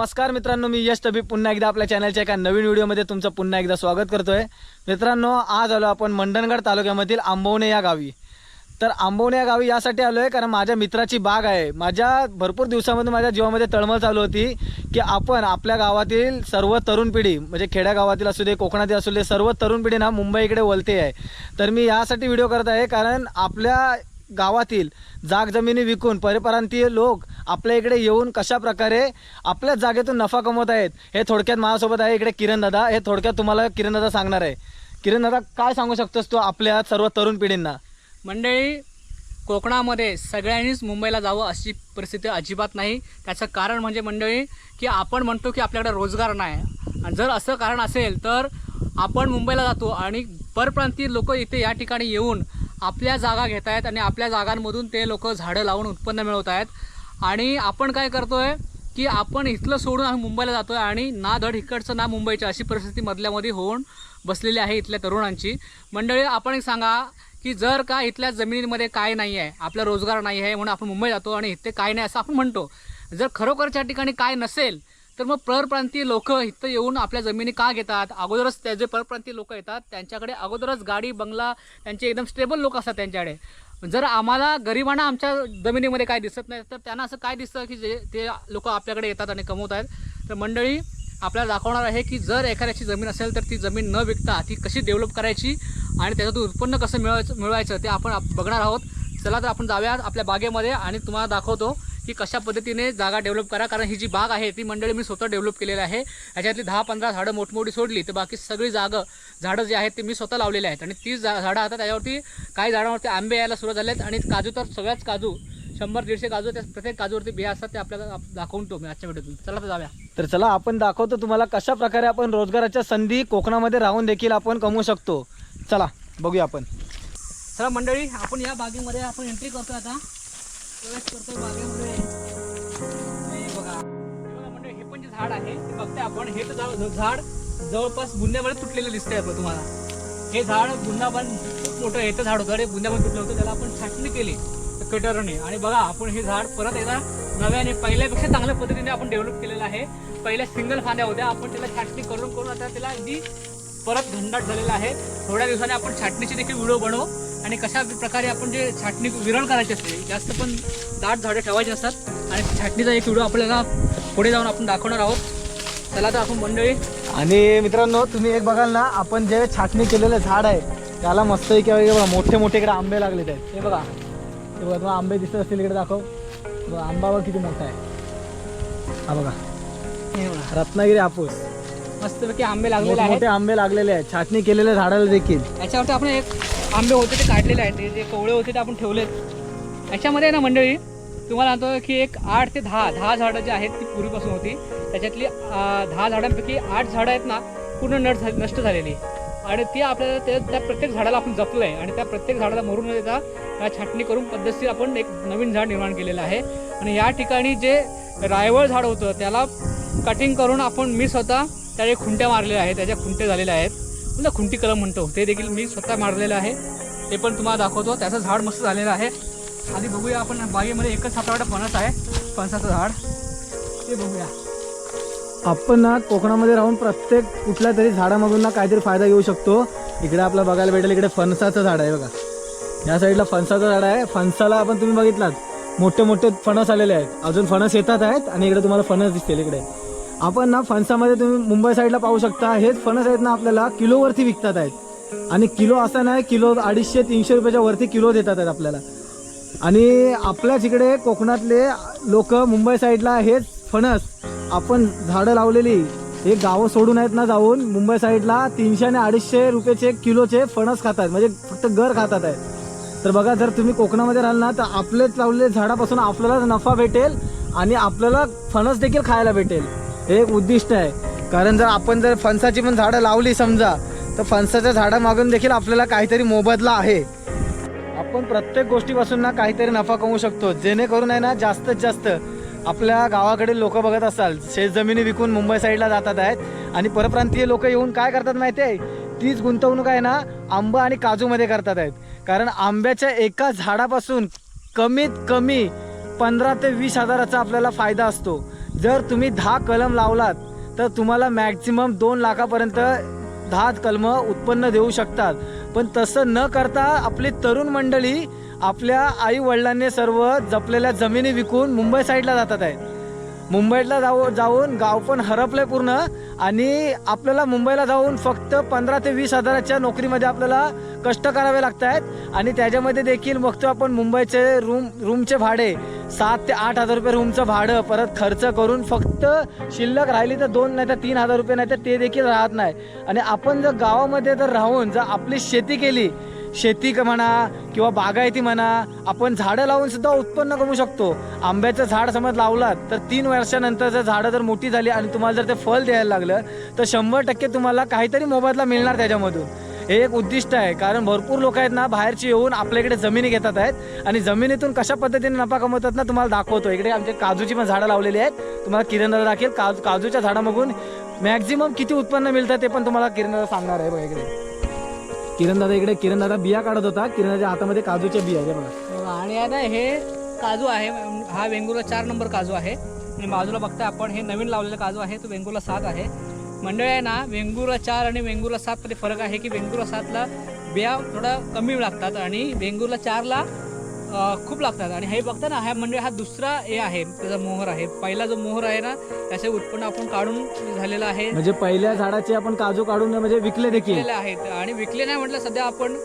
नमस्कार मित्रांनो मी यश तबी पुन्हा एकदा आपल्या चॅनलच्या एका नवीन व्हिडिओमध्ये तुमचं पुन्हा एकदा स्वागत करतोय. मित्रांनो आज आलो आपण मंडणगड तालुक्यामधील आंबवणे या गावी. तर आंबवणे या गावी यासाठी आलो आहे कारण माझ्या मित्राची बाग आहे. माझ्या भरपूर दिवसामध्ये माझ्या जीवामध्ये तळमळ चालू होती की आपण आपल्या गावातील सर्व तरुण पिढी म्हणजे खेड्यागावातील असू दे कोकणातील असू दे सर्व तरुण पिढी ना मुंबईकडे वलते आहे. तर मी यासाठी व्हिडिओ करत आहे कारण आपल्या गावातील जाग जमिनी विकून परप्रांतीय लोक आपल्या इकडे येऊन कशा प्रकारे आपल्याच जागेतून नफा कमवत आहेत हे थोडक्यात माझ्यासोबत आहे इकडे किरण दादा. हे थोडक्यात तुम्हाला किरण दादा सांगणार आहे. किरण दादा काय सांगू शकतोस तू आपल्या सर्व तरुण पिढींना? मंडळी कोकणामध्ये सगळ्यांनीच मुंबईला जावं अशी परिस्थिती अजिबात नाही. त्याचं कारण म्हणजे मंडळी की आपण म्हणतो की आपल्याकडे रोजगार नाही. आणि जर असं कारण असेल तर आपण मुंबईला जातो आणि परप्रांतीय लोक इथे या ठिकाणी येऊन आपल्या जागा घेत आहेत आणि आपल्या जागांमधून ते लोक झाडं लावून उत्पन्न मिळवत आहेत आणि आपण काय करतो आहे की आपण इथलं सोडून आम्ही मुंबईला जातो आहे आणि ना धड इकडचं ना मुंबईच्या अशी परिस्थिती मधल्यामध्ये होऊन बसलेली आहे इथल्या तरुणांची. मंडळी आपण एक सांगा की जर का इथल्या जमिनीमध्ये काय नाही आहे आपला रोजगार नाही आहे म्हणून आपण मुंबई जातो आणि इथे काय नाही असं आपण म्हणतो. जर खरोखरच्या ठिकाणी काय नसेल तर मग परप्रांतीय लोक इथं येऊन आपल्या जमिनी का घेतात? अगोदरच त्या जे परप्रांतीय लोक येतात त्यांच्याकडे अगोदरच गाडी बंगला त्यांचे एकदम स्टेबल लोक असतात त्यांच्याकडे. जर आम्हाला गरिबांना आमच्या जमिनीमध्ये काय दिसत नाही तर त्यांना असं काय दिसतं की जे ते लोक आपल्याकडे येतात आणि कमवत आहेत? तर मंडळी आपल्याला दाखवणार आहे की जर एखाद्याची जमीन असेल तर ती जमीन न विकता ती कशी डेव्हलप करायची आणि त्याच्यातून उत्पन्न कसं मिळवायचं मिळवायचं ते आपण बघणार आहोत. चला तर आपण जाऊया आपल्या बागेमध्ये आणि तुम्हाला दाखवतो की कशा पद्धतीने जागा डेव्हलप करा कारण ही जी बाग आहे ती मंडळी मी स्वतः डेव्हलप केलेली आहे. याच्यातली दहा पंधरा झाडं मोठमोठी सोडली तर बाकी सगळी जागं झाडं जी आहेत ती मी स्वतः लावलेली आहेत. आणि तीच जा झाडं आता त्याच्यावरती काही झाडांवरती आंबे यायला सुरुवात झाले आहेत आणि काजू तर सगळ्याच काजू शंभर दीडशे काजू त्या प्रत्येक काजूवरती बिया असतात ते आपल्याला आप- दाखवून मी आजच्या व्हिडिओतून चला तर जाऊया. तर चला आपण दाखवतो तुम्हाला कशा प्रकारे आपण रोजगाराच्या संधी कोकणामध्ये राहून देखील आपण कमवू शकतो. चला बघूया आपण. चला मंडळी आपण या बागेमध्ये आपण एंट्री करतोय आता. प्रवेश करतोय बागेमध्ये हे बघा. हे पण जे झाड आहे ते बघते आपण. हे तर झाड जवळपास बुंद्यामध्ये तुटलेलं दिसतंय आपण तुम्हाला. हे झाड बुंदाबन खूप मोठं हे तर झाड होतं. आणि बुंदाबन तुटलं होतं. त्याला आपण छाटणी केली. कटरने आणि बघा आपण हे झाड परत एकदा नव्याने पहिल्यापेक्षा चांगल्या पद्धतीने आपण डेव्हलप केलेलं आहे. पहिल्या सिंगल फांद्या होत्या. आपण त्याला छाटणी करून करून आता त्याला अगदी परत घंडाट झालेला आहे. थोड्या दिवसांनी आपण छाटणीचे देखील व्हिडिओ बनवू. आणि कशा प्रकारे आपण जे छाटणी विरळ करायची असते जास्त पण दाट झाडे ठेवायची असतात. आणि छाटणीचा एक व्हिडिओ आपल्याला पुढे जाऊन आपण दाखवणार आहोत. चला तर आपण मंडळी. आणि मित्रांनो तुम्ही एक बघाल ना आपण जे छाटणी केलेलं झाड आहे त्याला मस्त किंवा मोठे मोठे इकडे आंबे लागलेत आहेत. हे बघा. हे बघा तुम्हाला आंबे दिसत असतील इकडे दाखव. बघा, आंबा बघ किती मोठा आहे. हा बघा. हे बघा. रत्नागिरी हापूस. मस्तपैकी आंबे लागलेले मोठे आंबे लागलेले आहेत. छाटणी केलेल्या झाडाला देखील. याच्यावरती आपण एक आंबे होते ते काढलेले आहेत ते जे कोवळे होते ते आपण ठेवलेत. याच्यामध्ये ना मंडळी तुम्हाला सांगतो की एक आठ ते दहा दहा झाडं जी आहेत ती पूर्वीपासून होती. त्याच्यातली दहा झाडांपैकी आठ झाडं आहेत ना पूर्ण नट झाली नष्ट झालेली. आणि ती आपल्याला त्या त्या प्रत्येक झाडाला आपण जपलं आहे आणि त्या प्रत्येक झाडाला मरून न देता त्या छाटणी करून पद्धतशीर आपण एक नवीन झाड निर्माण केलेलं आहे. आणि या ठिकाणी जे रायवळ झाड होतं त्याला कटिंग करून आपण मी स्वतः त्याचे खुंट्या मारलेल्या आहेत त्याच्या खुंटे झालेल्या आहेत. म्हणजे खुंटी कलम म्हणतो. ते देखील मी स्वतः मारलेलं आहे. ते पण तुम्हाला दाखवतो. त्याचं झाड मस्त झालेलं आहे. आधी बघूया आपण बागेमध्ये एकच सापडाटा फणस आहे. फणसाचं झाड. ते बघूया. आपण ना कोकणामध्ये राहून प्रत्येक कुठल्या तरी झाडामधून ना काहीतरी फायदा घेऊ शकतो. इकडे आपला बघायला भेटेल इकडे फणसाचं झाड आहे बघा. या साईडला फणसाचं झाड आहे. फणसाला आपण तुम्ही बघितलात. मोठे मोठे फणस आलेले आहेत. अजून फणस येतात आहेत आणि इकडे तुम्हाला फणस दिसतील इकडे. आपण ना फणसामध्ये तुम्ही मुंबई साईडला पाहू शकता. हेच फणस आहेत ना आपल्याला किलोवरती विकतात आहेत. आणि किलो असं नाही किलो अडीचशे तीनशे रुपयाच्या वरती किलो देतात आहेत आपल्याला. आणि आपल्याच इकडे कोकणातले लोक मुंबई साईडला हेच फणस आपण झाडं लावलेली हे गावं सोडून आहेत ना जाऊन मुंबई साईडला तीनशे आणि अडीचशे रुपयाचे किलोचे फणस खातात. म्हणजे फक्त घर खातात आहेत. तर बघा जर तुम्ही कोकणामध्ये राहाल ना तर आपलेच लावलेले झाडापासून आपल्यालाच नफा भेटेल आणि आपल्याला फणस देखील खायला भेटेल. हे एक उद्दिष्ट आहे. कारण जर आपण जर फणसाची पण झाडं लावली समजा तर फणसाच्या झाडामागून देखील आपल्याला काहीतरी मोबदला आहे. आपण प्रत्येक गोष्टीपासून ना काहीतरी नफा कमवू शकतो. जेणेकरून आहे ना जास्तीत जास्त आपल्या गावाकडे लोक बघत असाल शेतजमिनी विकून मुंबई साईडला जातात आहेत. आणि परप्रांतीय लोक येऊन काय करतात माहिती आहे? तीच गुंतवणूक आहे ना आंबा आणि काजूमध्ये करतात आहेत. कारण आंब्याच्या एका झाडापासून कमीत कमी पंधरा ते वीस हजाराचा आपल्याला फायदा असतो. जर तुम्ही दहा कलम लावलात तर तुम्हाला मॅक्झिमम दोन लाखापर्यंत दहा कलम उत्पन्न देऊ शकतात. पण तसं न करता आपली तरुण मंडळी आपल्या आई वडिलांनी सर्व जपलेल्या जमिनी विकून मुंबई साईडला जातात आहेत मुंबईला जाऊ जाऊन गाव पण हरपलंय पूर्ण आणि आपल्याला मुंबईला जाऊन फक्त पंधरा ते वीस हजाराच्या नोकरीमध्ये आपल्याला कष्ट करावे लागत आहेत आणि त्याच्यामध्ये देखील बघतो आपण मुंबईचे रूम रूमचे भाडे. सात ते आठ हजार रुपये रूमचं भाडं परत खर्च करून फक्त शिल्लक राहिली तर दोन नाही तर तीन हजार रुपये नाही तर ते देखील राहत नाही. आणि आपण जर गावामध्ये जर राहून जर आपली शेती केली शेती क- म्हणा किंवा बागायती म्हणा आपण झाडं लावून सुद्धा उत्पन्न कमवू शकतो. आंब्याचं झाड समज लावलात तर तीन वर्षानंतर जर झाडं जर मोठी झाली आणि तुम्हाला जर ते फळ द्यायला लागलं तर शंभर टक्के तुम्हाला काहीतरी मोबदला मिळणार त्याच्यामधून. हे एक उद्दिष्ट आहे कारण भरपूर लोक आहेत ना बाहेरची येऊन आपल्याकडे जमिनी घेतात आहेत आणि जमिनीतून कशा पद्धतीने नफा कमवतात ना तुम्हाला दाखवतो इकडे आमचे काजूची पण झाडं लावलेली आहेत. तुम्हाला किरण दाखील काजू काजूच्या झाडामधून मॅक्झिमम किती उत्पन्न मिळतं ते पण तुम्हाला किरण सांगणार आहे इकडे. किरण दादा इकडे किरण दादा बिया काढत होता. किरण हातामध्ये काजूच्या बिया आहे बघा. आणि आता हे काजू आहे हा वेंगुर्ला चार नंबर काजू आहे. आणि बाजूला बघता आपण हे नवीन लावलेला काजू आहे तो वेंगुर्ला सात आहे. मंडळी आहे ना वेंगुर्ला चार आणि वेंगुर्ला सातमध्ये फरक आहे की वेंगुर्ला सातला बिया थोडा कमी लागतात आणि वेंगुर्ला चारला खूप लागतात. आणि हे बघता ना हा म्हणजे हा दुसरा हे आहे. त्याचा मोहर आहे. पहिला जो मोहर आहे ना त्याचे उत्पन्न आपण काढून झालेलं आहे. म्हणजे पहिल्या झाडाचे आपण काजू काढून म्हणजे विकले देखील. आहेत. आणि विकले नाही म्हटलं सध्या आपण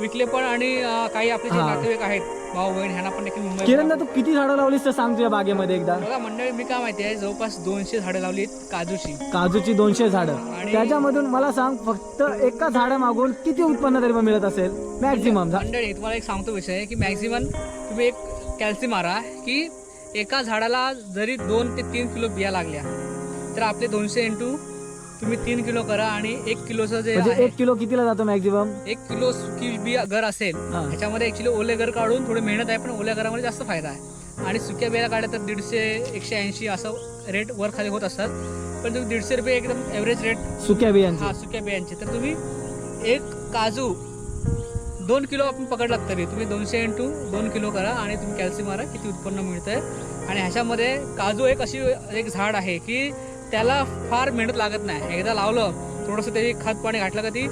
विकले पण आणि काही आपले जे. नातेवाईक आहेत भाऊ बहीण ह्यांना पण देखील मुंबई किरण तू किती झाडं लावलीस तर सांग तुझ्या बागेमध्ये एकदा. बघा मंडळी मी काय माहिती आहे जवळपास दोनशे झाडं लावली आहेत काजूची. काजूची दोनशे झाडं. आणि- त्याच्यामधून मला सांग फक्त एका झाडा मागून किती उत्पन्न तरी मिळत असेल? मॅक्झिमम मंडळी तुम्हाला एक सांगतो विषय की मॅक्झिमम तुम्ही एक कॅल्सी मारा की एका झाडाला जरी दोन ते तीन किलो बिया लागल्या तर आपले दोनशे इंटू तुम्ही तीन किलो करा आणि एक किलोचं जे म्हणजे आहे एक किलो कितीला जातो मॅक्झिमम एक किलो सुकी बिया घर असेल हा. ह्याच्यामध्ये ॲक्च्युली ओले घर काढून थोडी मेहनत आहे पण ओल्या घरामध्ये जास्त फायदा आहे. आणि सुक्या बिया काढल्या तर दीडशे एकशे ऐंशी असं रेट वर खाली होत असतात. पण तुम्ही दीडशे रुपये एकदम ॲव्हरेज रेट सुक्या बियांचे. हा सुक्या बियांचे. तर तुम्ही एक काजू दोन किलो आपण पकडलात तरी तुम्ही दोनशे इंटू दोन किलो करा आणि तुम्ही कॅल्शियम मारा किती उत्पन्न मिळतंय. आणि ह्याच्यामध्ये काजू एक अशी एक झाड आहे की त्याला फार मेहनत लागत नाही. एकदा लावलं थोडंसं त्याची खत पाणी घातलं का ती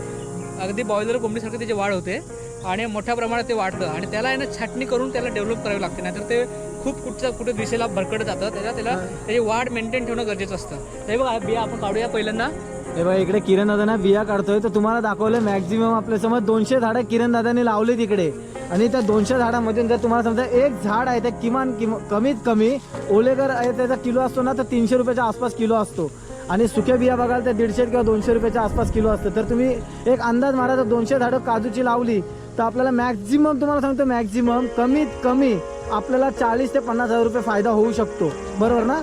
अगदी बॉयलर कोंबडीसारखी त्याची वाढ होते आणि मोठ्या प्रमाणात ते वाढतं आणि त्याला आहे ना छाटणी करून त्याला डेव्हलप करावी लागते. नाहीतर ते खूप कुठच्या कुठे दिशेला भरकडत जातं. त्याला त्याला त्याची वाढ मेंटेन ठेवणं गरजेचं असतं. हे बघा बिया आपण काढूया पहिल्यांदा. हे बघा इकडे किरण दादांना बिया काढतोय. तर तुम्हाला दाखवलं मॅक्झिमम आपल्या समज दोनशे झाडं किरण दादांनी लावली तिकडे. आणि त्या दोनशे झाडामधून जर तुम्हाला समजा एक झाड आहे ते किमान किम कमीत कमी ओलेगर आहे त्याचा किलो असतो ना तर तीनशे रुपयाच्या आसपास किलो असतो. आणि सुक्या बिया बघाल तर दीडशे किंवा दोनशे रुपयाच्या आसपास किलो असतं. तर तुम्ही एक अंदाज मारा तर दोनशे झाडं काजूची लावली तर आपल्याला मॅक्झिमम तुम्हाला सांगतो मॅक्झिमम कमीत कमी आपल्याला चाळीस ते पन्नास हजार रुपये फायदा होऊ शकतो. बरोबर ना?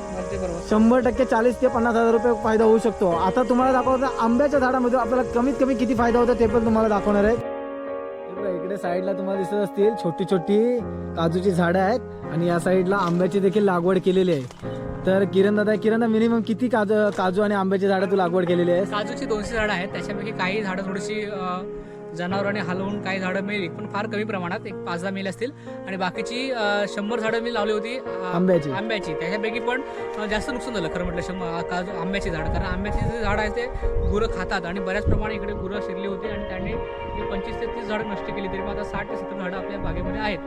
शंभर टक्के चाळीस ते पन्नास हजार रुपये फायदा होऊ शकतो. आता तुम्हाला दाखवतं आंब्याच्या झाडामध्ये आपल्याला कमीत कमी किती फायदा होतो ते पण तुम्हाला दाखवणार आहे. इकडे साईडला तुम्हाला दिसत असतील छोटी छोटी काजूची झाडं आहेत आणि या साईडला आंब्याची देखील लागवड केलेली आहे. तर किरण दादा किरण दादा मिनिमम किती काजू काजू आणि आंब्याची झाडं तू लागवड केलेली आहे काजूची दोनशे झाडं आहेत. त्याच्यापैकी काही झाडं थोडीशी अं, जनावरांनी हलवून काही झाडं मिळली पण फार कमी प्रमाणात एक पाच दहा मिळेल असतील. आणि बाकीची शंभर झाडं मी लावली होती आंब्याची. आंब्याची. त्याच्यापैकी पण जास्त नुकसान झालं खरं म्हटलं शंभर काजू आंब्याची झाडं. कारण आंब्याची जे झाडं आहे ते गुरं खातात आणि बऱ्याच प्रमाणे इकडे गुरं शिरली होती आणि त्यांनी पंचवीस ते तीस झाडं नष्ट केली तरी मग आता साठ ते सत्तर झाडं आपल्या बागेमध्ये आहेत.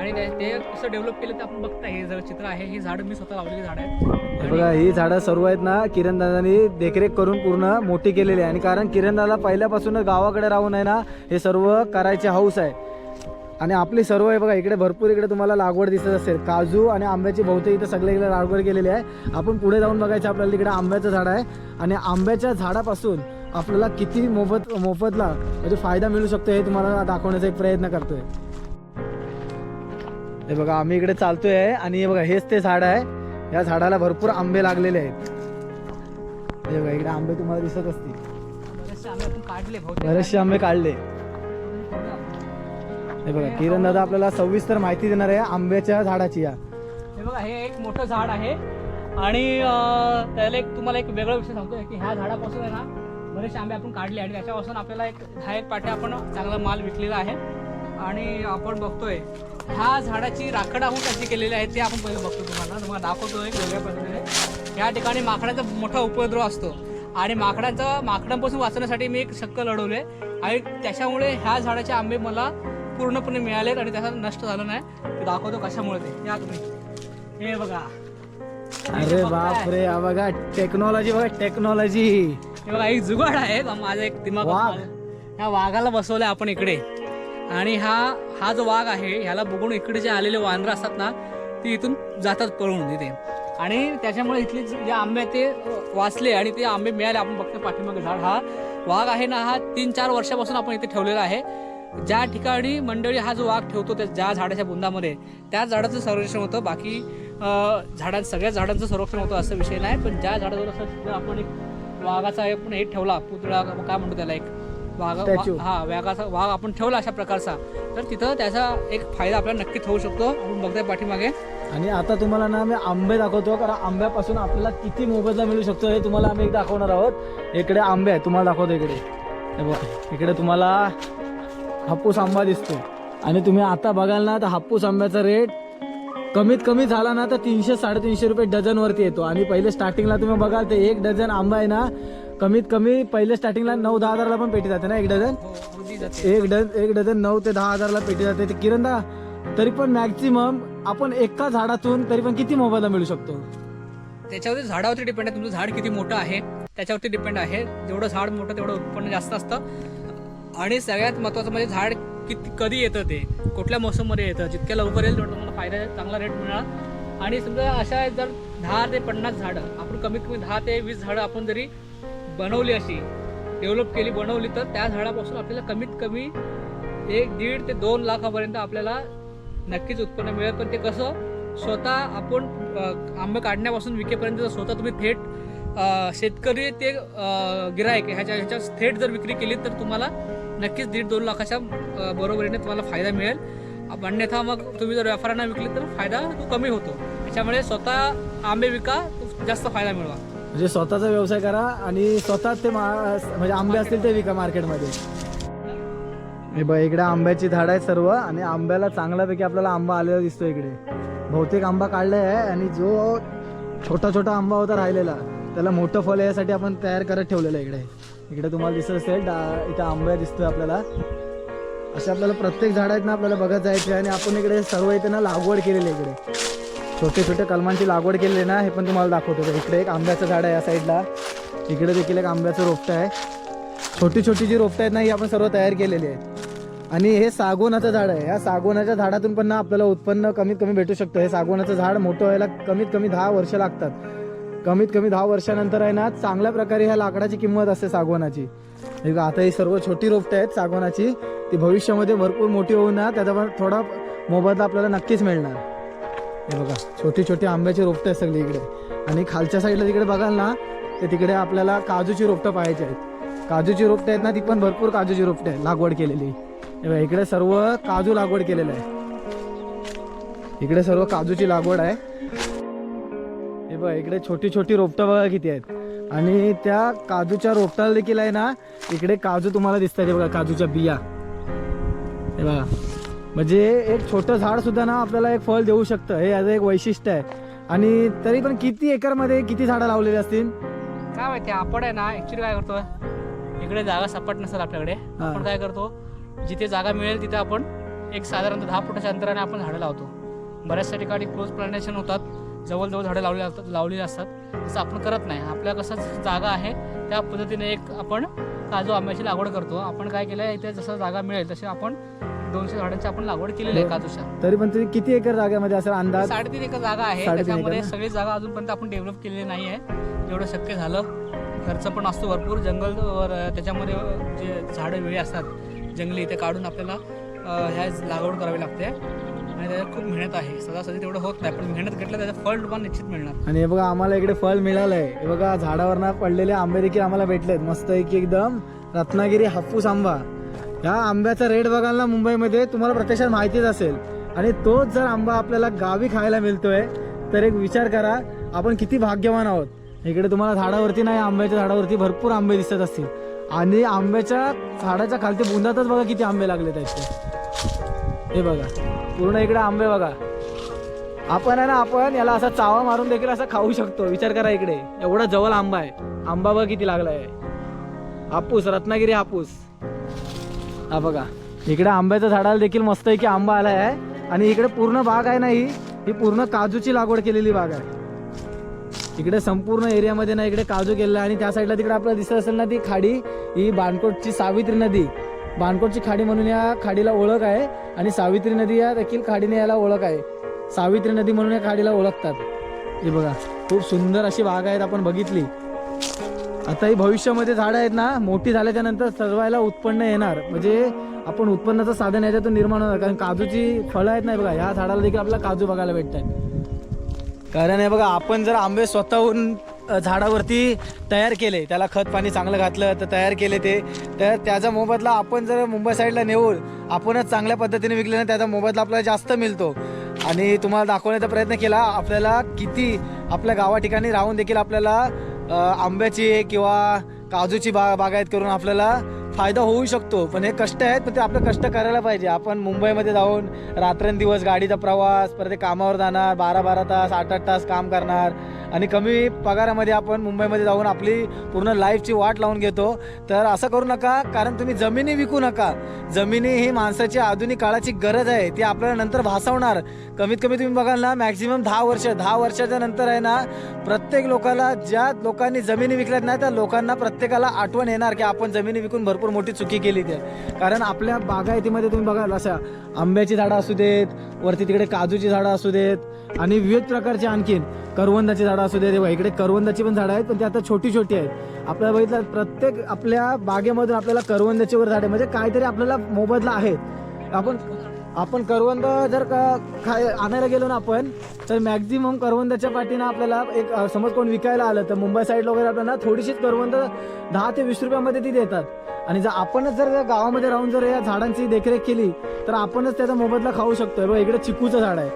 आणि ते- ते कसं डेव्हलप केलं ते आपण बघताय. हे जर चित्र आहे ही झाडं मी स्वतः लावलेली झाडं आहेत. बघा ही झाडं सर्व आहेत ना किरण दादानी देखरेख करून पूर्ण मोठी केलेली आहे. आणि कारण किरण दादा पहिल्यापासूनच गावाकडे राहून आहे ना हे सर्व करायचे हौस आहे. आणि आपली सर्व आहे बघा इकडे भरपूर इकडे तुम्हाला लागवड दिसत असेल. काजू आणि आंब्याची बहुतेक इथं सगळे इकडे लागवड केलेली आहे. आपण पुढे जाऊन बघायचं आपल्याला तिकडे आंब्याचं झाड आहे. आणि आंब्याच्या झाडापासून आपल्याला किती मोफत मोफतला म्हणजे फायदा मिळू शकतो हे तुम्हाला दाखवण्याचा एक प्रयत्न करतोय. हे बघा आम्ही इकडे चालतोय आहे आणि हे बघा हेच ते झाड आहे. या झाडाला भरपूर आंबे लागलेले आहेत. हे बघा इकडे आंबे तुम्हाला दिसत असतील. बरेचसे आंबे काढले हे बघा किरण दादा आपल्याला सविस्तर माहिती देणार आहे आंब्याच्या झाडाची या. हे बघा हे एक मोठं झाड आहे. आणि त्याला एक तुम्हाला एक वेगळा विषय सांगतो की ह्या झाडापासून आहे ना बरेचसे आंबे आपण काढले आणि त्याच्यापासून आपल्याला एक दहा एक आपण चांगला माल विकलेला आहे. आणि आपण बघतोय ह्या झाडाची राखडाहून कशी केलेली आहे ते आपण पहिले बघतो तुम्हाला. तुम्हाला दाखवतो एक वेगळ्या पद्धतीने. या ठिकाणी माकडाचा मोठा उपद्रव असतो. आणि माकडांचा माकडांपासून वाचण्यासाठी मी एक शक्क लढवले आणि त्याच्यामुळे ह्या झाडाचे आंबे मला पूर्णपणे मिळालेत आणि त्याचा नष्ट झालं नाही. ते दाखवतो कशामुळे ते. या तुम्ही. हे बघा. अरे बाप रे हा बघा टेक्नॉलॉजी बघा टेक्नॉलॉजी हे बघा एक जुगाड आहे. माझा एक दिमाग. ह्या वाघाला बसवलंय आपण इकडे. आणि हा हा जो वाघ आहे ह्याला बघून इकडे जे आलेले वानरं असतात ना ती इथून जातात पळून तिथे. आणि त्याच्यामुळे इथले जे आंबे ते वाचले आणि ते आंबे मिळाले. आपण बघतो पाठीमागे झाड. हा वाघ आहे ना हा तीन चार वर्षापासून आपण इथे ठेवलेला आहे. ज्या ठिकाणी मंडळी हा जो वाघ ठेवतो त्या ज्या झाडाच्या बुंदामध्ये त्या झाडाचं संरक्षण होतं. बाकी झाडां सगळ्या झाडांचं संरक्षण होतं असं विषय नाही. पण ज्या झाडावर असं आपण एक वाघाचा एक हे ठेवला पुतळा काय म्हणतो त्याला एक? वाघ Statue. हा वाघाचा वाघ आपण ठेवला अशा प्रकारचा. तर तिथं त्याचा एक फायदा आपल्याला नक्कीच होऊ शकतो. आपण बघताय पाठीमागे. आणि आता तुम्हाला ना मी आंबे दाखवतो कारण आंब्यापासून आपल्याला किती मोबदला मिळू शकतो हे तुम्हाला आम्ही एक दाखवणार आहोत. इकडे आंबे आहेत तुम्हाला दाखवतो इकडे. हे बघा इकडे तुम्हाला हापूस आंबा दिसतो आणि तुम्ही आता बघाल ना तर हापूस आंब्याचा रेट कमीत कमी झाला ना तर तीनशे साडेतीनशे रुपये डझन वरती येतो. आणि पहिले स्टार्टिंगला तुम्ही बघाल ते एक डझन आंबा आहे ना कमीत कमी पहिले स्टार्टिंगला नऊ दहा हजारला पण पेटी जाते ना एक डझन? एक डझन एक डझन नऊ ते दहा हजारला पेटी जाते. ते किरणदा तरी पण मॅक्झिमम आपण एका झाडातून तरी पण किती मोबाईलला मिळू शकतो? त्याच्यावरती झाडावरती डिपेंड आहे. तुमचं झाड किती मोठं आहे त्याच्यावरती डिपेंड आहे. जेवढं झाड मोठं तेवढं उत्पन्न जास्त असतं. आणि सगळ्यात महत्त्वाचं म्हणजे झाड किती कधी येतं ते? कुठल्या मोसममध्ये येतं? जितक्या लवकर येईल तेवढं तुम्हाला फायदा चांगला रेट मिळणार. आणि समजा अशा जर दहा ते पन्नास झाडं आपण कमीत कमी दहा ते वीस झाडं आपण जरी बनवली अशी. डेव्हलप केली बनवली. तर त्या झाडापासून आपल्याला कमीत कमी एक दीड ते दोन लाखापर्यंत आपल्याला नक्कीच उत्पन्न मिळेल. पण ते कसं स्वतः आपण आंबे काढण्यापासून विकेपर्यंत जर स्वतः तुम्ही थेट शेतकरी ते गिरायक ह्याच्या ह्याच्या थेट जर विक्री केली तर तुम्हाला नक्कीच दीड दोन लाखाच्या बरोबरीने तुम्हाला फायदा मिळेल. अन्यथा मग तुम्ही जर व्यापाऱ्यांना विकली तर फायदा तो कमी होतो. त्याच्यामुळे स्वतः आंबे विका जास्त फायदा मिळवा. म्हणजे स्वतःचा व्यवसाय करा आणि स्वतः ते मा- म्हणजे आंबे असतील ते विका मार्केटमध्ये. हे बघ इकडे आंब्याची झाड आहेत सर्व आणि आंब्याला चांगल्यापैकी आपल्याला आंबा आलेला दिसतो इकडे. बहुतेक आंबा काढला आहे आणि जो छोटा छोटा आंबा होता राहिलेला त्याला मोठं फळ यासाठी आपण तयार करत ठेवलेलं आहे इकडे. इकडे तुम्हाला दिसत असेल डा- इथे आंबा दिसतोय आपल्याला. असे आपल्याला प्रत्येक झाड आहेत ना आपल्याला बघत जायचे आणि आपण इकडे सर्व इथे ना लागवड केलेली आहे इकडे. छोटे छोटे कलमांची लागवड केलेली आहे ना हे पण तुम्हाला दाखवतो. इकडे एक आंब्याचं झाड आहे या साईडला. इकडे देखील एक आंब्याचं रोपटं आहे. छोटी छोटी जी रोपटं आहेत ना ही आपण सर्व तयार केलेली आहे. आणि हे सागोनाचं झाड आहे. या सागोनाच्या झाडातून पण ना आपल्याला उत्पन्न कमीत कमी भेटू शकतं. हे सागोनाचं झाड मोठं व्हायला कमीत कमी दहा वर्ष लागतात. कमीत कमी दहा वर्षानंतर आहे ना चांगल्या प्रकारे ह्या लाकडाची किंमत असते सागवानाची. हे आता ही सर्व छोटी रोपटं आहेत सागवानाची. ती भविष्यामध्ये भरपूर मोठी होऊन ना त्याचा पण थोडा मोबदला आपल्याला नक्कीच मिळणार. हे बघा छोटी छोटी आंब्याची रोपटं आहेत सगळी इकडे. आणि खालच्या साईडला तिकडे बघाल ना तर तिकडे आपल्याला काजूची रोपटं पाहायची आहेत. काजूची रोपटं आहेत ना ती पण भरपूर काजूची रोपटं आहेत लागवड केलेली. हे बघा, इकडे सर्व काजू लागवड केलेलं आहे. इकडे सर्व काजूची लागवड आहे. हे बघा इकडे छोटी छोटी रोपटं बघा किती आहेत. आणि त्या काजूच्या रोपटाला देखील आहे ना इकडे काजू तुम्हाला दिसतात हे बघा काजूच्या बिया. हे बघा. म्हणजे एक छोटं झाड सुद्धा ना आपल्याला एक फळ देऊ शकतं. हे याचं एक वैशिष्ट्य आहे. आणि तरी पण किती एकरमध्ये किती झाडं लावलेली असतील? काय माहिती आपण आहे ना ऍक्च्युली काय करतो इकडे जागा सपाट नसेल आपल्याकडे. हा. आपण काय करतो जिथे जागा मिळेल तिथे आपण एक साधारणतः दहा फुटाच्या अंतराने आपण झाडं लावतो. बऱ्याचशा ठिकाणी क्लोज प्लांटेशन होतात. जवळजवळ झाडं लावली असतात लावलेली असतात. तसं आपण करत नाही. आपल्या कसं जागा आहे त्या पद्धतीने एक आपण काजू आंब्याची लागवड करतो. आपण काय केलं इथे जसं जागा मिळेल तसे आपण दोनशे झाडांची आपण लागवड केलेली आहे काजूच्या तरी पण तुम्ही किती एकर जागेमध्ये असेल अंदाज? साडेतीन एकर जागा आहे. साडेतीन त्याच्यामध्ये एकर ना? सगळी जागा अजूनपर्यंत आपण डेव्हलप केलेली नाही आहे. जेवढं शक्य झालं. खर्च पण असतो भरपूर. जंगल त्याच्यामध्ये जे झाडं वेळी असतात जंगली ते काढून आपल्याला अं, ह्या लागवड करावी लागते. आणि त्याच्यात खूप मेहनत आहे. सदासदी तेवढं होत नाही. पण मेहनत घेतलं त्याचं फळ तुम्हाला निश्चित मिळणार. आणि हे बघा आम्हाला इकडे फळ मिळालंय. हे बघा झाडावरनं पडलेले आंबे देखील आम्हाला भेटलेत. मस्त की एकदम रत्नागिरी हापूस आंबा. या आंब्याचा रेट बघाल ना मुंबईमध्ये तुम्हाला प्रत्यक्षात माहितीच असेल. आणि तोच जर आंबा आपल्याला गावी खायला मिळतोय तर एक विचार करा आपण किती भाग्यवान आहोत. इकडे तुम्हाला झाडावरती नाही आंब्याच्या झाडावरती भरपूर आंबे दिसत असतील. आणि आंब्याच्या झाडाच्या खालती बुंदातच बघा किती आंबे लागले त्याचे हे बघा पूर्ण इकडे आंबे बघा. आपण आहे ना आपण याला असा चावा मारून देखील असं खाऊ शकतो. विचार करा इकडे एवढा जवळ आंबा आहे. आंबा बघ किती लागलाय. हापूस रत्नागिरी हापूस. हा बघा. इकडे आंब्याच्या झाडाला देखील मस्त आहे की आंबा आलाय. आहे आणि इकडे पूर्ण बाग आहे ना ही? ही पूर्ण काजूची लागवड केलेली बाग आहे. इकडे संपूर्ण एरियामध्ये ना इकडे काजू केलेला आणि त्या साईडला तिकडे आपल्याला दिसत असेल ना ती खाडी? ही बाणकोटची सावित्री नदी. बाणकोटची खाडी म्हणून या खाडीला ओळख आहे. आणि सावित्री नदी या देखील खाडीने याला ओळख आहे. सावित्री नदी म्हणून या खाडीला ओळखतात. हे बघा खूप सुंदर अशी बाग आहेत आपण बघितली. आता ही भविष्यामध्ये झाडं आहेत ना मोठी झाल्याच्यानंतर सर्वायला उत्पन्न येणार. म्हणजे आपण उत्पन्नाचं साधन याच्यातून निर्माण होणार. कारण काजूची फळं आहेत नाही बघा ह्या झाडाला देखील आपल्याला काजू बघायला भेटत आहेत कारण हे बघा आपण जर आंबे स्वतःहून झाडावरती तयार केले त्याला खत पाणी चांगलं घातलं तर तयार केले ते तर त्याचा मोबदला आपण जर मुंबई साईडला नेऊन आपणच चांगल्या पद्धतीने विकले ना त्याचा मोबदला आपल्याला जास्त मिळतो. आणि तुम्हाला दाखवण्याचा प्रयत्न केला आपल्याला किती आपल्या गावा ठिकाणी राहून देखील आपल्याला आंब्याची किंवा काजूची बा बागायत करून आपल्याला फायदा होऊ शकतो. पण हे कष्ट आहेत पण ते आपलं कष्ट करायला पाहिजे. आपण मुंबईमध्ये जाऊन रात्रंदिवस गाडीचा प्रवास परत ते कामावर जाणार बारा बारा तास आठ आठ तास काम करणार आणि कमी पगारामध्ये आपण मुंबईमध्ये जाऊन आपली पूर्ण लाईफची वाट लावून घेतो. तर असं करू नका कारण तुम्ही जमिनी विकू नका. जमिनी ही माणसाची आधुनिक काळाची गरज आहे. ती आपल्याला नंतर भासवणार. कमीत कमी तुम्ही बघाल ना मॅक्झिमम दहा वर्ष दहा वर्षाच्या नंतर आहे ना प्रत्येक लोकाला ज्या लोकांनी जमिनी विकल्यात नाही त्या लोकांना प्रत्येकाला आठवण येणार की आपण जमिनी विकून भरपूर मोठी चुकी केली ते. कारण आपल्या बागायतीमध्ये तुम्ही बघाल अशा आंब्याची झाडं असू देत वरती तिकडे काजूची झाडं असू देत आणि विविध प्रकारची आणखीन करवंदाची झाडं असू दे बघा, इकडे करवंदाची पण झाडं आहेत पण ती आता छोटी छोटी आहेत. आपल्याला बघितलं प्रत्येक आपल्या बागेमधून आपल्याला करवंदाची वर झाडे म्हणजे काहीतरी आपल्याला मोबदला आहे आपण आपण करवंद जर का खाय आणायला गेलो ना आपण तर मॅक्झिमम करवंदाच्या पाठीनं आपल्याला एक समज कोण विकायला आलं तर मुंबई साईडला वगैरे आपल्याला थोडीशीच करवंद दहा ते वीस रुपयामध्ये ती देतात. आणि जर आपणच जर गावामध्ये राहून जर या झाडांची देखरेख केली तर आपणच त्याचा मोबदला खाऊ शकतो बघ इकडे चिकूचं झाड आहे.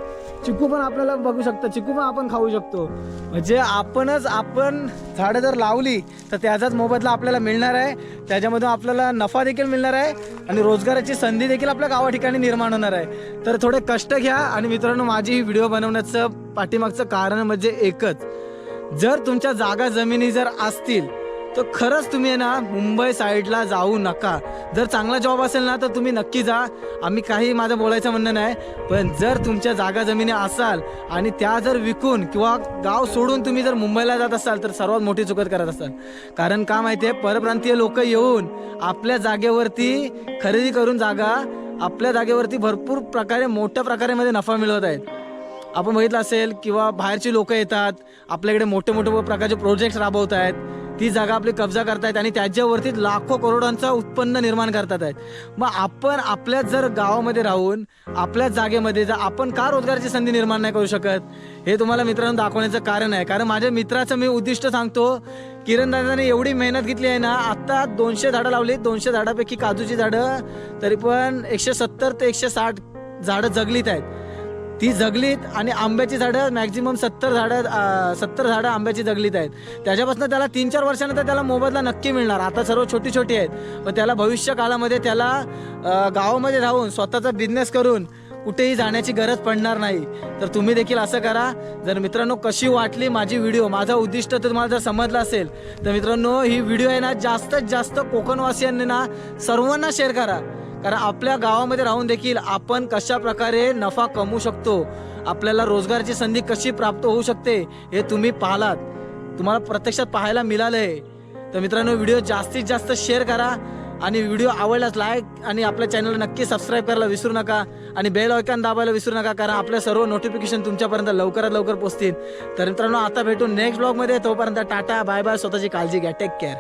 चिकू पण आपल्याला बघू शकतो. चिकू पण आपण खाऊ शकतो. म्हणजे आपणच आपण झाडं जर लावली तर त्याचाच मोबदला आपल्याला मिळणार आहे. त्याच्यामधून आपल्याला नफा देखील मिळणार आहे आणि रोजगाराची संधी देखील आपल्या गावा ठिकाणी निर्माण होणार आहे. तर थोडे कष्ट घ्या आणि मित्रांनो माझी ही व्हिडिओ बनवण्याचं पाठीमागचं कारण म्हणजे एकच. जर तुमच्या जागा जमिनी जर असतील तर खरंच तुम्ही आहे ना मुंबई साईडला जाऊ नका. जर चांगला जॉब असेल ना तर तुम्ही नक्की जा. आम्ही काही माझं बोलायचं म्हणणं नाही पण जर तुमच्या जागा जमिनी असाल आणि त्या जर विकून किंवा गाव सोडून तुम्ही जर मुंबईला जात असाल तर सर्वात मोठी चुकत करत असाल. कारण का माहिती आहे परप्रांतीय लोक येऊन आपल्या जागेवरती खरेदी करून जागा आपल्या जागेवरती भरपूर प्रकारे मोठ्या प्रकारे मध्ये नफा मिळवत आहेत. आपण बघितलं असेल किंवा बाहेरची लोक येतात आपल्याकडे मोठे मोठे प्रकारचे प्रोजेक्ट्स राबवत आहेत. ती जागा आपली कब्जा करतायत आणि त्याच्यावरती लाखो करोडांचं उत्पन्न निर्माण करतात आहेत मग आपण आपल्याच जर गावामध्ये राहून आपल्याच जागेमध्ये जर आपण का रोजगाराची संधी निर्माण नाही करू शकत? हे तुम्हाला मित्रांनो दाखवण्याचं कारण आहे. कारण माझ्या मित्राचं मी उद्दिष्ट सांगतो किरण दादाने एवढी मेहनत घेतली आहे ना आता दोनशे झाडं लावली. दोनशे झाडापैकी काजूची झाडं तरी पण एकशे सत्तर ते एकशे साठ झाडं जगलीत आहेत. ती जगलीत आणि आंब्याची झाडं मॅक्झिमम सत्तर झाडं सत्तर झाडं आंब्याची जगलीत आहेत. त्याच्यापासून त्याला तीन चार वर्षानंतर त्याला मोबदला नक्की मिळणार. आता सर्व छोटी छोटी आहेत. पण त्याला भविष्य काळामध्ये त्याला गावामध्ये राहून स्वतःचा बिझनेस करून कुठेही जाण्याची गरज पडणार नाही. तर तुम्ही देखील असं करा. जर मित्रांनो कशी वाटली माझी व्हिडिओ माझा उद्दिष्ट तर तुम्हाला जर समजलं असेल तर मित्रांनो ही व्हिडिओ आहे ना जास्तीत जास्त कोकणवासियांनी ना सर्वांना शेअर करा. कारण आपल्या गावामध्ये राहून देखील आपण कशा प्रकारे नफा कमवू शकतो आपल्याला रोजगाराची संधी कशी प्राप्त होऊ शकते हे तुम्ही पाहलात. तुम्हाला प्रत्यक्षात पाहायला मिळालंय. तर मित्रांनो व्हिडिओ जास्तीत जास्त शेअर करा आणि व्हिडिओ आवडल्यास लाईक आणि आपल्या चॅनलला नक्की सबस्क्राईब करायला विसरू नका आणि बेल ऐकन दाबायला विसरू नका कारण आपल्या सर्व नोटिफिकेशन तुमच्यापर्यंत लवकरात लवकर पोहोचतील तर मित्रांनो आता भेटू नेक्स्ट ब्लॉगमध्ये. तोपर्यंत टाटा बाय बाय. स्वतःची काळजी घ्या. Take care.